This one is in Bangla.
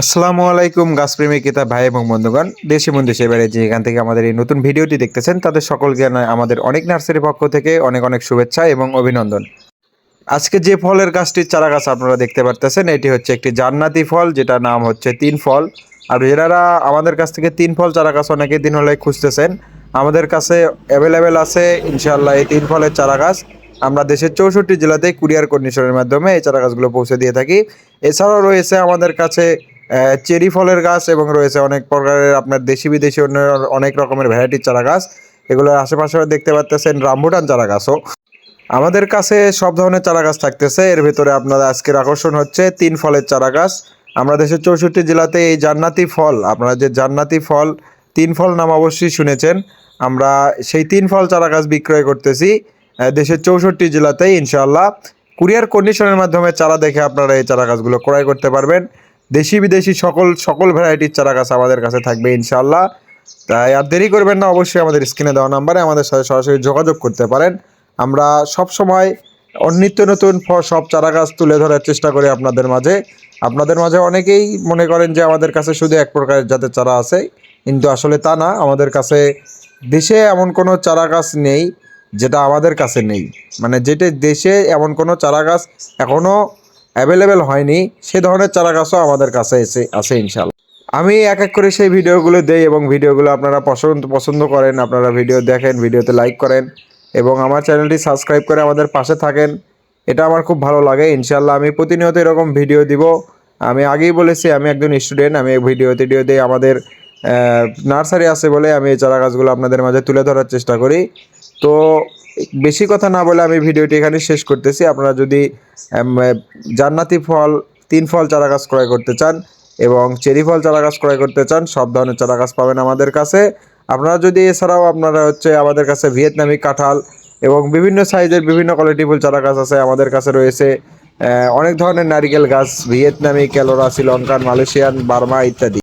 আসসালামু আলাইকুম, গাছপ্রেমী কিতা ভাই এবং বন্ধুগণ। দেশি বন্ধু সেবারে যে এখান থেকে আমাদের এই নতুন ভিডিওটি দেখতেছেন, তাদের সকলকে আমাদের অনেক নার্সারির পক্ষ থেকে অনেক অনেক শুভেচ্ছা এবং অভিনন্দন। আজকে যে ফলের গাছটির চারা গাছ আপনারা দেখতে পারতেছেন, এটি হচ্ছে একটি জান্নাতি ফল যেটা নাম হচ্ছে তিন ফল। আর যারা আমাদের কাছ থেকে তিন ফল চারা গাছ অনেকে দিন হলে খুঁজতেছেন, আমাদের কাছে অ্যাভেলেবেল আছে ইনশাআল্লাহ এই তিন ফলের চারা গাছ। আমরা দেশের চৌষট্টি জেলাতে কুরিয়ার কন্ডিশনের মাধ্যমে এই চারা গাছগুলো পৌঁছে দিয়ে থাকি। এছাড়াও রয়েছে আমাদের কাছে চেরি ফলের গাছ এবং রয়েছে অনেক প্রকারের আপনার দেশি বিদেশি অন্য অনেক রকমের ভ্যারাইটির চারা গাছ। এগুলো আশেপাশে দেখতে পাচ্তেছেন রামবুটান চারা গাছও। আমাদের কাছে সব ধরনের চারা গাছ থাকতেছে। এর ভেতরে আপনাদের আজকের আকর্ষণ হচ্ছে তিন ফলের চারা গাছ। আমরা দেশের চৌষট্টি জেলাতে এই জান্নাতি ফল, আপনারা যে জান্নাতি ফল, তিন ফল নাম অবশ্যই শুনেছেন। আমরা সেই তিন ফল চারা গাছ বিক্রয় করতেছি দেশের চৌষট্টি জেলাতেই ইনশাআল্লাহ। কুরিয়ার কন্ডিশনের মাধ্যমে চারা দেখে আপনারা এই চারা গাছগুলো ক্রয় করতে পারবেন। দেশি বিদেশি সকল সকল ভ্যারাইটির চারা গাছ আমাদের কাছে থাকবে ইনশাআল্লাহ। তাই আর দেরি করবেন না, অবশ্যই আমাদের স্ক্রিনে দেওয়া নাম্বারে আমাদের সাথে সরাসরি যোগাযোগ করতে পারেন। আমরা সব সময় নিত্য নতুন সব চারা গাছ তুলে ধরার চেষ্টা করি আপনাদের মাঝে। আপনাদের মাঝে অনেকেই মনে করেন যে আমাদের কাছে শুধু এক প্রকারের জাতের চারা আছে, কিন্তু আসলে তা না, আমাদের কাছে দেশে এমন কোনো চারা গাছ নেই যেটা আমাদের কাছে নেই। মানে যেটা দেশে এমন কোনো চারা গাছ এখনও অ্যাভেলেবেল হয়নি, সে ধরনের চারা গাছও আমাদের কাছে এসে আছে ইনশাল্লাহ আমি এক এক করে সেই ভিডিওগুলো দেই এবং ভিডিওগুলো আপনারা পছন্দ পছন্দ করেন, আপনারা ভিডিও দেখেন, ভিডিওতে লাইক করেন এবং আমার চ্যানেলটি সাবস্ক্রাইব করে আমাদের পাশে থাকেন। এটা আমার খুব ভালো লাগে ইনশাল্লাহ আমি প্রতিনিয়ত এরকম ভিডিও দিব। আমি আগেই বলেছি, আমি একজন স্টুডেন্ট আমি ভিডিও টিডিও দিয়ে আমাদের নার্সারি আছে বলে আমি এই চারা গাছগুলো আপনাদের মাঝে তুলে ধরার চেষ্টা করি। তো বেশি কথা না বলে আমি ভিডিওটি এখানে শেষ করতেছি। আপনারা যদি জান্নাতি ফল, তিন ফল চারা গাছ ক্রয় করতে চান এবং চেরি ফল চারা গাছ ক্রয় করতে চান, সব ধরনের চারা গাছ পাবেন আমাদের কাছে। আপনারা যদি এছাড়াও আপনারা হচ্ছে আমাদের কাছে ভিয়েতনামি কাঁঠাল এবং বিভিন্ন সাইজের বিভিন্ন কোয়ালিটিফুল চারা গাছ আছে আমাদের কাছে রয়েছে। অনেক ধরনের নারিকেল গাছ, ভিয়েতনামি, ক্যালোরা, শ্রীলঙ্কান, মালয়েশিয়ান, বার্মা ইত্যাদি।